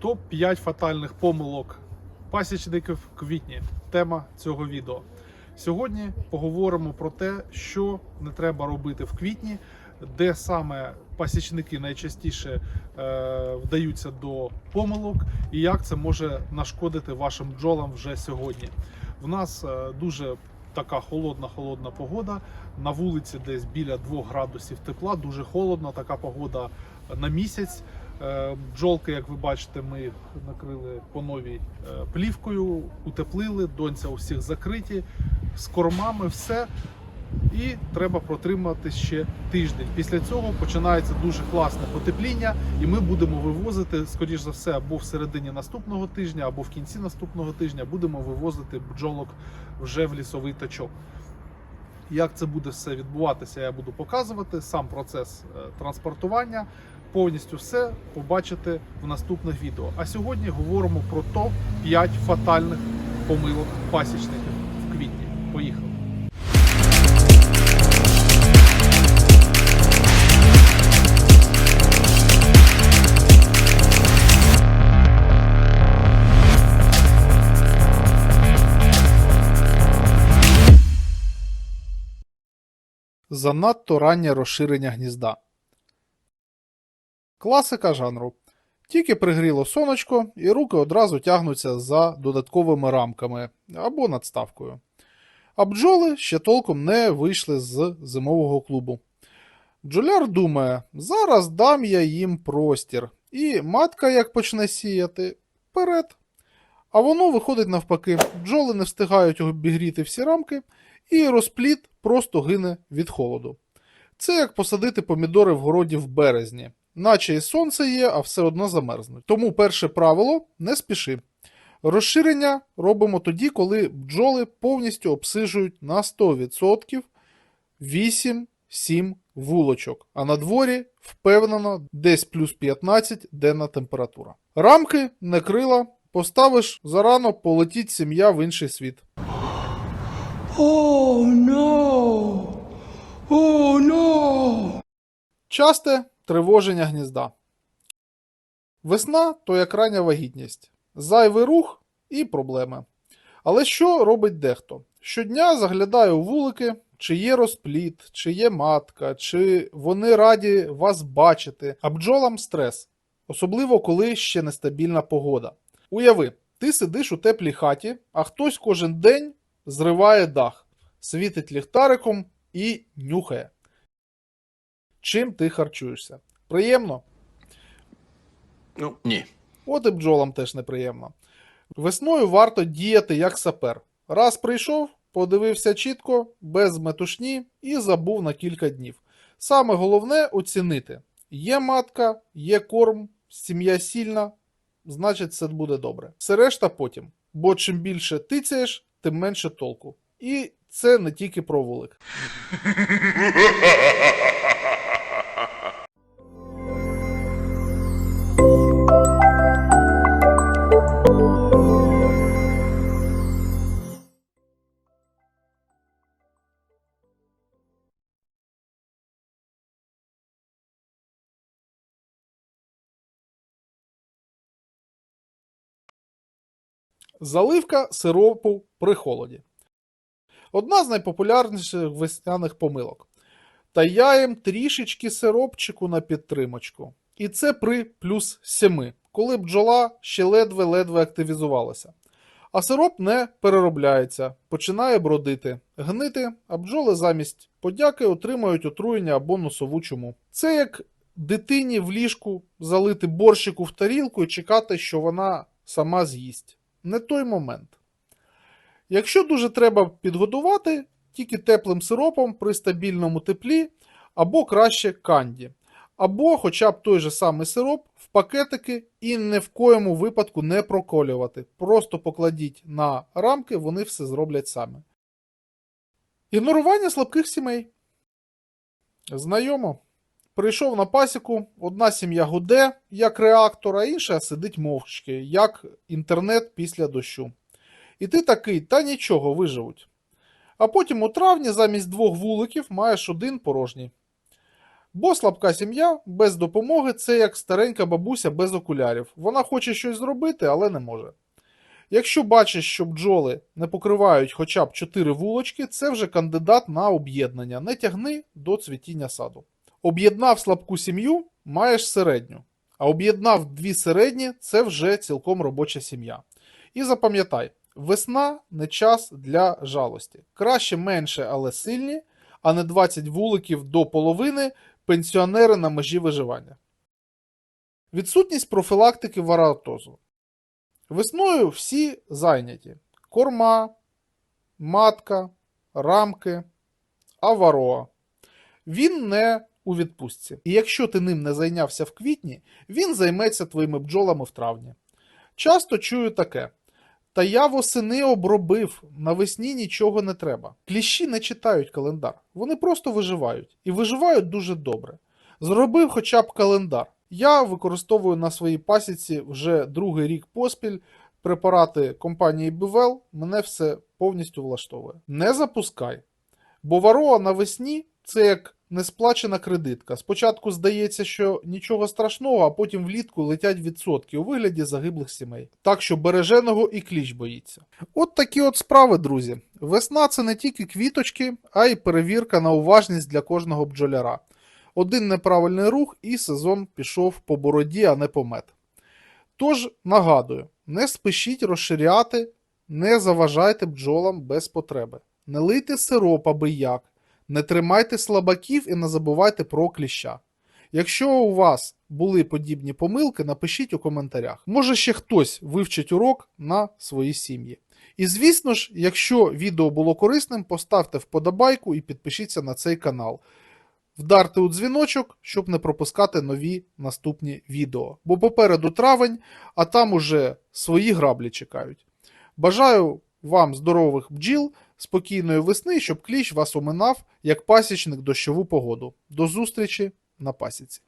Топ-5 фатальних помилок пасічників в квітні. Тема цього відео. Сьогодні поговоримо про те, що не треба робити в квітні, де саме пасічники найчастіше е, вдаються до помилок, і як це може нашкодити вашим бджолам вже сьогодні. В нас е, дуже така холодна, холодна погода. На вулиці десь біля 2 градусів тепла, дуже холодно, така погода на місяць. Е, Бджолки, як ви бачите, ми накрили по новій е, плівкою, утеплили, донця у всіх закриті, з кормами все. І треба протримати ще тиждень. Після цього починається дуже класне потепління, і ми будемо вивозити, скоріш за все, або в середині наступного тижня, або в кінці наступного тижня будемо вивозити бджолок вже в лісовий тачок. Як це буде все відбуватися, я буду показувати. Сам процес е, транспортування, повністю все побачите в наступних відео. А сьогодні говоримо про топ 5 фатальних помилок пасічників в квітні. Поїхали. Занадто раннє розширення гнізда. Класика жанру. Тільки пригріло сонечко, і руки одразу тягнуться за додатковими рамками або надставкою. А бджоли ще толком не вийшли з зимового клубу. Бджоляр думає, зараз дам я їм простір, і матка як почне сіяти вперед. А воно виходить навпаки, бджоли не встигають обігріти всі рамки, і розплід просто гине від холоду. Це як посадити помідори в городі в березні. Наче і сонце є, а все одно замерзнуть. Тому перше правило не спіши. Розширення робимо тоді, коли бджоли повністю обсижують на 100% 8-7 вулочок, а на дворі впевнено десь плюс 15 денна температура. Рамки не крила, поставиш зарано, полетіть сім'я в інший світ. Oh no! Oh no! Часте тривоження гнізда. Весна то як рання вагітність. Зайвий рух і проблеми. Але що робить дехто? Щодня заглядає у вулики, чи є розплід, чи є матка, чи вони раді вас бачити, а бджолам стрес, особливо коли ще нестабільна погода. Уяви, ти сидиш у теплій хаті, а хтось кожен день зриває дах, світить ліхтариком і нюхає. Чим ти харчуєшся? Приємно? Ну, ні. От і бджолам теж неприємно. Весною варто діяти як сапер. Раз прийшов, подивився чітко, без метушні і забув на кілька днів. Саме головне оцінити: є матка, є корм, сім'я сильна, значить все буде добре. Все решта потім. Бо чим більше тицяєш, тим менше толку. І це не тільки про вулик. Заливка сиропу при холоді. Одна з найпопулярніших весняних помилок. Та я їм трішечки сиропчику на підтримочку. І це при плюс 7, коли бджола ще ледве-ледве активізувалася. А сироп не переробляється, починає бродити, гнити, а бджоли замість подяки отримують отруєння або носову чуму. Це як дитині в ліжку залити борщику в тарілку і чекати, що вона сама з'їсть. Не той момент. Якщо дуже треба підгодувати, тільки теплим сиропом при стабільному теплі, або краще канді, або хоча б той же самий сироп в пакетики і ні в коєму випадку не проколювати. Просто покладіть на рамки, вони все зроблять самі. Ігнорування слабких сімей. Знайомо. Прийшов на пасіку, одна сім'я гуде, як реактор, а інша сидить мовчки, як інтернет після дощу. І ти такий, та нічого, виживуть. А потім у травні замість двох вуликів маєш один порожній. Бо слабка сім'я без допомоги це як старенька бабуся без окулярів. Вона хоче щось зробити, але не може. Якщо бачиш, що бджоли не покривають хоча б 4 вулочки, це вже кандидат на об'єднання. Не тягни до цвітіння саду. Об'єднав слабку сім'ю, маєш середню. А об'єднав дві середні це вже цілком робоча сім'я. І запам'ятай, весна не час для жалості. Краще менше, але сильні, а не 20 вуликів до половини пенсіонери на межі виживання. Відсутність профілактики варатозу. Весною всі зайняті: корма, матка, рамки, авароа. Він не у відпустці. І якщо ти ним не зайнявся в квітні, він займеться твоїми бджолами в травні. Часто чую таке. Та я восени обробив, навесні нічого не треба. Кліщі не читають календар, вони просто виживають. І виживають дуже добре. Зробив хоча б календар. Я використовую на своїй пасіці вже другий рік поспіль препарати компанії Бивел, мене все повністю влаштовує. Не запускай. Бо вароа навесні це як несплачена кредитка. Спочатку здається, що нічого страшного, а потім влітку летять відсотки у вигляді загиблих сімей. Так що береженого і кліч боїться. От такі от справи, друзі. Весна це не тільки квіточки, а й перевірка на уважність для кожного бджоляра. Один неправильний рух і сезон пішов по бороді, а не по мед. Тож нагадую, не спішіть розширяти, не заважайте бджолам без потреби. Не лийте сироп аби як, не тримайте слабаків і не забувайте про кліща. Якщо у вас були подібні помилки, напишіть у коментарях. Може ще хтось вивчить урок на свої сім'ї. І звісно ж, якщо відео було корисним, поставте вподобайку і підпишіться на цей канал. Вдарте у дзвіночок, щоб не пропускати нові наступні відео. Бо попереду травень, а там уже свої граблі чекають. Бажаю вам здорових бджіл, спокійної весни, щоб кліщ вас оминав як пасічник дощову погоду. До зустрічі на пасіці.